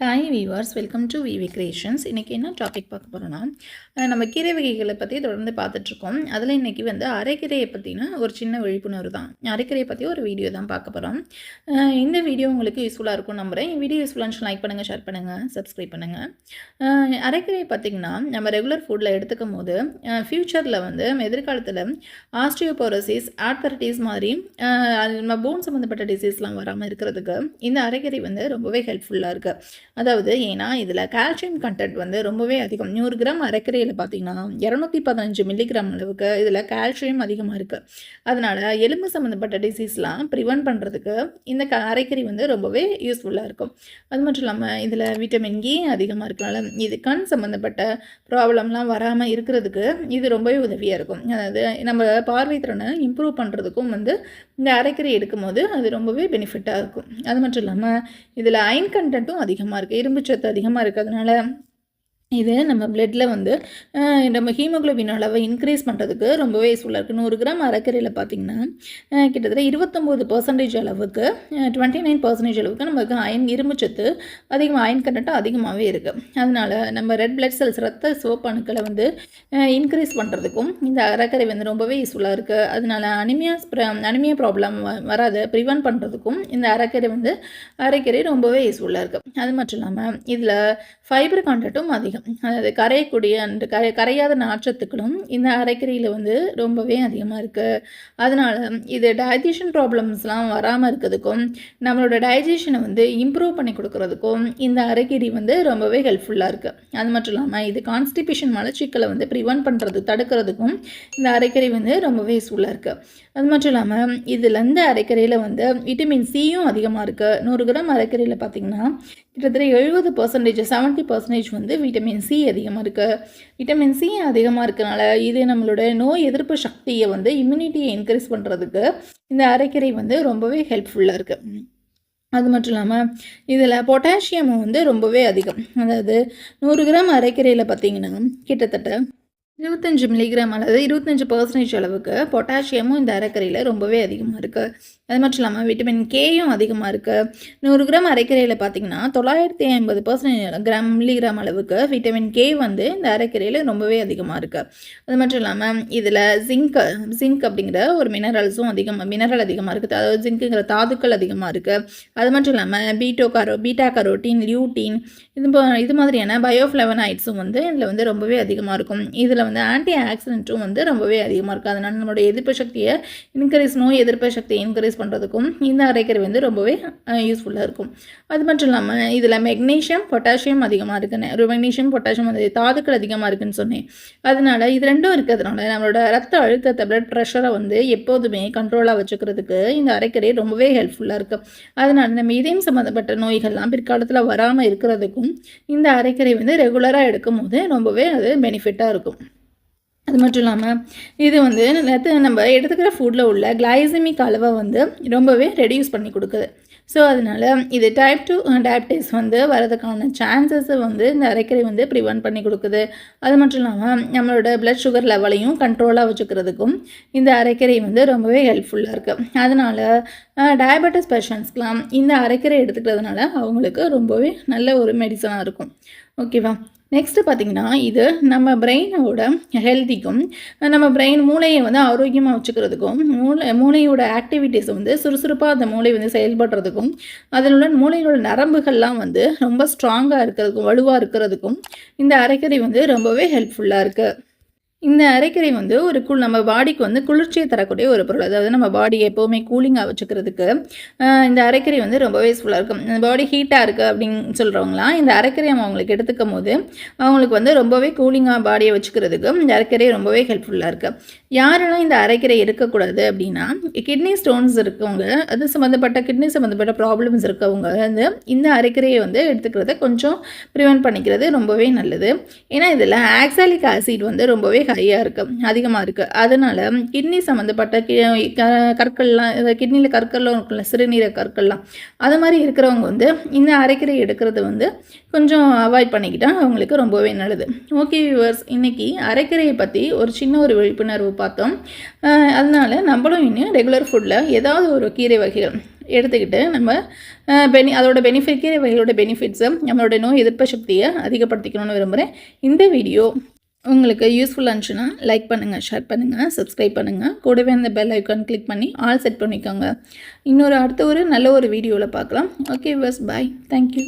Hi viewers welcome to VV creations இன்றைக்கி என்ன topic பார்க்க போகிறோன்னா நம்ம கீரை வகைகளை பற்றி தொடர்ந்து பார்த்துட்ருக்கோம் அதில் இன்றைக்கி வந்து அரைக்கீரையை பற்றினா ஒரு சின்ன விழிப்புணர்வு தான். அரைக்கீரையை பற்றி ஒரு வீடியோ தான் பார்க்க போகிறோம் இந்த வீடியோ உங்களுக்கு யூஸ்ஃபுல்லாக இருக்கும் நம்புகிறேன் வீடியோ யூஸ்ஃபுல்லாக லைக் பண்ணுங்கள் ஷேர் பண்ணுங்கள் சப்ஸ்கிரைப் பண்ணுங்கள் அஹ் அரைக்கீரையை பார்த்திங்கன்னா நம்ம ரெகுலர் ஃபுட்டில் எடுத்துக்கும் போது ஃப்யூச்சரில் வந்து எதிர்காலத்தில் ஆஸ்ட்ரியோபோரோசிஸ் ஆர்த்தரட்டிஸ் மாதிரி நம்ம போன் சம்மந்தப்பட்ட டிசீஸ்லாம் வராமல் இருக்கிறதுக்கு இந்த அரைக்கீரை வந்து ரொம்பவே ஹெல்ப்ஃபுல்லாக இருக்குது அதாவது ஏன்னா இதில் கால்சியம் கண்டென்ட் வந்து ரொம்பவே அதிகம். நூறு கிராம் அரைக்கரையில் பார்த்தீங்கன்னா இரநூத்தி பதினஞ்சு மில்லிகிராம் அளவுக்கு இதில் கால்சியம் அதிகமாக இருக்குது அதனால் எலும்பு சம்மந்தப்பட்ட டிசீஸ்லாம் ப்ரிவென்ட் பண்ணுறதுக்கு இந்த க அரைக்கறி வந்து ரொம்பவே யூஸ்ஃபுல்லாக இருக்கும். அது மட்டும் இல்லாமல் இதில் விட்டமின் ஏ e அதிகமாக இருக்கனால இது கண் சம்மந்தப்பட்ட ப்ராப்ளம்லாம் வராமல் இருக்கிறதுக்கு இது ரொம்பவே உதவியாக இருக்கும். அதாவது நம்ம பார்வை திறனை இம்ப்ரூவ் பண்ணுறதுக்கும் வந்து இந்த அரைக்கறி எடுக்கும்போது அது ரொம்பவே பெனிஃபிட்டாக இருக்கும். அது மட்டும் இல்லாமல் இதில் அயன் கண்டென்ட்டும் அதிகமாக இருக்குது இரும்பு சத்து அதிகமாக இருக்கிறதுனால இது நம்ம பிளட்டில் வந்து நம்ம ஹீமோகுளோபின் அளவை இன்க்ரீஸ் பண்ணுறதுக்கு ரொம்பவே யூஸ்ஃபுல்லாக இருக்குது நூறு கிராம் அரைக்கரையில் பார்த்திங்கன்னா கிட்டத்தட்ட இருபத்தொம்போது பர்சன்டேஜ் அளவுக்கு டுவெண்ட்டி நைன் பர்சன்டேஜ் அளவுக்கு நமக்கு அயன் இரும்புச்சத்து அதிகமாக அயன் கண்டென்ட்டும் அதிகமாகவே இருக்குது அதனால் நம்ம ரெட் பிளட் செல்ஸ் ரத்த சிவப்பு அணுக்களை வந்து இன்க்ரீஸ் பண்ணுறதுக்கும் இந்த அரைக்கரை வந்து ரொம்பவே யூஸ்ஃபுல்லாக இருக்குது அதனால் அனிமியா அனிமியா ப்ராப்ளம் வராத ப்ரிவென்ட் பண்ணுறதுக்கும் இந்த அரைக்கரை வந்து அரைக்கரை ரொம்பவே யூஸ்ஃபுல்லாக இருக்குது அது மட்டும் இல்லாமல் இதில் ஃபைபர் கண்டட்டும் அதிகம் அதாவது கரையக்கூடிய அந்த கரை கரையாத நாற்றத்துக்களும் இந்த அரைக்கறியில் வந்து ரொம்பவே அதிகமாக இருக்குது அதனால் இது டைஜஷன் ப்ராப்ளம்ஸ்லாம் வராமல் இருக்கிறதுக்கும் நம்மளோட டைஜஷனை வந்து இம்ப்ரூவ் பண்ணி கொடுக்கறதுக்கும் இந்த அரைக்கறி வந்து ரொம்பவே ஹெல்ப்ஃபுல்லாக இருக்குது அது மட்டும் இல்லாமல் இது கான்ஸ்டிபேஷன் மலச்சிக்கலை வந்து ப்ரிவென்ட் பண்ணுறது தடுக்கிறதுக்கும் இந்த அரைக்கறி வந்து ரொம்பவே யூஸ்ஃபுல்லாக இருக்குது அது மட்டும் இல்லாமல் இதில் இந்த அரைக்கறியில் வந்து விட்டமின் சியும் அதிகமாக இருக்குது நூறு கிராம் அரைக்கறியில் பார்த்திங்கன்னா கிட்டத்தட்ட எழுபது பர்சன்டேஜ் செவன்ட்டி பர்சன்டேஜ் வந்து விட்டமின் சி அதிகமாக இருக்குது விட்டமின் சி அதிகமாக இருக்கனால இது நம்மளோட நோய் எதிர்ப்பு சக்தியை வந்து இம்யூனிட்டியை இன்க்ரீஸ் பண்ணுறதுக்கு இந்த அரைக்கரை வந்து ரொம்பவே ஹெல்ப்ஃபுல்லாக இருக்குது அது மட்டும் இல்லாமல் இதில் பொட்டாசியம் வந்து ரொம்பவே அதிகம். அதாவது நூறு கிராம் அரைக்கரையில் பார்த்தீங்கன்னா கிட்டத்தட்ட இருபத்தஞ்சு மில்லிகிராம் அல்லது இருபத்தஞ்சு பர்சன்டேஜ் அளவுக்கு பொட்டாசியமும் இந்த அரைக்கரையில் ரொம்பவே அதிகமாக இருக்குது அது மட்டும் இல்லாமல் விட்டமின் கேயும் அதிகமாக இருக்குது நூறு கிராம் அரைக்கரையில் பார்த்தீங்கன்னா தொள்ளாயிரத்தி ஐம்பது பர்சன்டேஜ் கிராம் மில்லிகிராம் அளவுக்கு விட்டமின் கே வந்து இந்த அரைக்கரையில் ரொம்பவே அதிகமாக இருக்குது அது மட்டும் இல்லாமல் இதில் ஜிங்க் ஜிங்க் அப்படிங்கிற ஒரு மினரல்ஸும் அதிகமாக மினரல் அதிகமாக இருக்குது அதாவது ஜிங்க்குங்கிற தாதுக்கள் அதிகமாக இருக்குது அது மட்டும் இல்லாமல் பீட்டோ கரோ பீட்டா கரோட்டின் லியூட்டின் இது போ இது மாதிரியான பயோஃப்ளவனாய்ட்ஸும் வந்து இதில் வந்து ரொம்பவே அதிகமாக இருக்கும். இதில் வந்து ஆன்டி ஆக்சிடென்ட்டும் வந்து ரொம்பவே அதிகமாக இருக்குது அதனால் நம்மளுடைய எதிர்ப்பு சக்தியை இன்க்ரீஸ் நோய் எதிர்ப்பு சக்தியை இன்க்ரீஸ் பண்ணுறதுக்கும் இந்த அரைக்கறி வந்து ரொம்பவே யூஸ்ஃபுல்லாக இருக்கும். அது மட்டும் இல்லாமல் இதில் மெக்னீஷியம் பொட்டாசியம் அதிகமாக இருக்குன்னு மெக்னீஷியம் பொட்டாசியம் அந்த தாதுக்கள் அதிகமாக இருக்குன்னு சொன்னேன். அதனால இது ரெண்டும் இருக்கிறதுனால நம்மளோட ரத்த அழுத்தத்தை பிளட் ப்ரெஷரை வந்து எப்போதுமே கண்ட்ரோலாக வச்சுக்கிறதுக்கு இந்த அரைக்கறி ரொம்பவே ஹெல்ப்ஃபுல்லாக இருக்குது அதனால் நம்ம இதயம் சம்மந்தப்பட்ட நோய்கள்லாம் பிற்காலத்தில் வராமல் இருக்கிறதுக்கும் இந்த அரைக்கறி வந்து ரெகுலராக எடுக்கும் போது ரொம்பவே அது பெனிஃபிட்டாக இருக்கும். அது மட்டும் இல்லாமல் இது வந்து நேற்று நம்ம எடுத்துக்கிற ஃபுட்டில் உள்ள கிளைசமிக் அளவை வந்து ரொம்பவே ரெடியூஸ் பண்ணி கொடுக்குது. ஸோ அதனால் இது டைப் டூ டயபிட்டிஸ் வந்து வரதுக்கான சான்சஸை வந்து இந்த அரைக்கறி வந்து ப்ரிவென்ட் பண்ணி கொடுக்குது. அது மட்டும் இல்லாமல் நம்மளோட பிளட் சுகர் லெவலையும் கண்ட்ரோலாக வச்சுக்கிறதுக்கும் இந்த அரைக்கறி வந்து ரொம்பவே ஹெல்ப்ஃபுல்லாக இருக்குது அதனால் டயபெட்டிஸ் பேஷண்ட்ஸ்க்கெலாம் இந்த அரைக்கரை எடுத்துக்கிறதுனால அவங்களுக்கு ரொம்பவே நல்ல ஒரு மெடிசனாக இருக்கும். ஓகேவா? நெக்ஸ்ட்டு பார்த்தீங்கன்னா இது நம்ம பிரெயினோட ஹெல்த்திக்கும் நம்ம பிரெயின் மூளையை வந்து ஆரோக்கியமாக வச்சுக்கிறதுக்கும் மூளை மூளையோட ஆக்டிவிட்டீஸ் வந்து சுறுசுறுப்பாக அந்த மூளை வந்து செயல்படுறதுக்கும் அதில் உள்ள மூளையோட நரம்புகள்லாம் வந்து ரொம்ப ஸ்ட்ராங்காக இருக்கிறதுக்கும் வலுவாக இருக்கிறதுக்கும் இந்த அரைக்கறி வந்து ரொம்பவே ஹெல்ப்ஃபுல்லாக இருக்குது இந்த அரைக்கரை வந்து ஒரு குள் நம்ம பாடிக்கு வந்து குளிர்ச்சியை தரக்கூடிய ஒரு பொருள். அதாவது நம்ம பாடி எப்போவுமே கூலிங்காக வச்சுக்கிறதுக்கு இந்த அரைக்கரை வந்து ரொம்பவே யூஸ்ஃபுல்லாக இருக்கும். இந்த பாடி ஹீட்டாக இருக்குது அப்படின்னு சொல்கிறவங்களாம் இந்த அரைக்கறி அவங்களுக்கு எடுத்துக்கும் போது அவங்களுக்கு வந்து ரொம்பவே கூலிங்காக பாடியை வச்சுக்கிறதுக்கு இந்த அரைக்கறி ரொம்பவே ஹெல்ப்ஃபுல்லாக இருக்குது யாரெல்லாம் இந்த அரைக்கரை இருக்கக்கூடாது அப்படின்னா கிட்னி ஸ்டோன்ஸ் இருக்கவங்க அது சம்மந்தப்பட்ட கிட்னி சம்மந்தப்பட்ட ப்ராப்ளம்ஸ் இருக்கவங்க வந்து இந்த அரைக்கரையை வந்து எடுத்துக்கிறத கொஞ்சம் ப்ரிவென்ட் பண்ணிக்கிறது ரொம்பவே நல்லது. ஏன்னா இதில் ஆக்சாலிக் ஆசிட் வந்து ரொம்பவே ஹையாக இருக்குது அதிகமாக இருக்குது அதனால் கிட்னி சம்மந்தப்பட்ட கி கற்கள்லாம் கிட்னியில் கற்கள்லாம் இருக்குல்ல சிறுநீரக கற்கள்லாம் அது மாதிரி இருக்கிறவங்க வந்து இந்த அரைக்கீரை எடுக்கிறது வந்து கொஞ்சம் அவாய்ட் பண்ணிக்கிட்டால் அவங்களுக்கு ரொம்பவே நல்லது. ஓகே வியூவர்ஸ் இன்றைக்கி அரைக்கீரையை பற்றி ஒரு சின்ன ஒரு விழிப்புணர்வு பார்த்தோம். அதனால் அதனால நம்மளும் இன்னும் ரெகுலர் ஃபுட்டில் ஏதாவது ஒரு கீரை வகைகள் எடுத்துக்கிட்டு நம்ம பெனி அதோட பெனிஃபிட் கீரை வகைகளோட பெனிஃபிட்ஸை நம்மளோட நோய் எதிர்ப்பு சக்தியை அதிகப்படுத்திக்கணும்னு விரும்புகிறேன் இந்த வீடியோ உங்களுக்கு யூஸ்ஃபுல்லாக இருந்துச்சுன்னா லைக் பண்ணுங்கள் ஷேர் பண்ணுங்கள் சப்ஸ்கிரைப் பண்ணுங்கள் கூடவே அந்த பெல் ஐக்கான் கிளிக் பண்ணி ஆல் செட் பண்ணிக்கோங்க. இன்னொரு அடுத்த ஒரு நல்ல ஒரு வீடியோவில் பார்க்கலாம். Okay bus bye thank you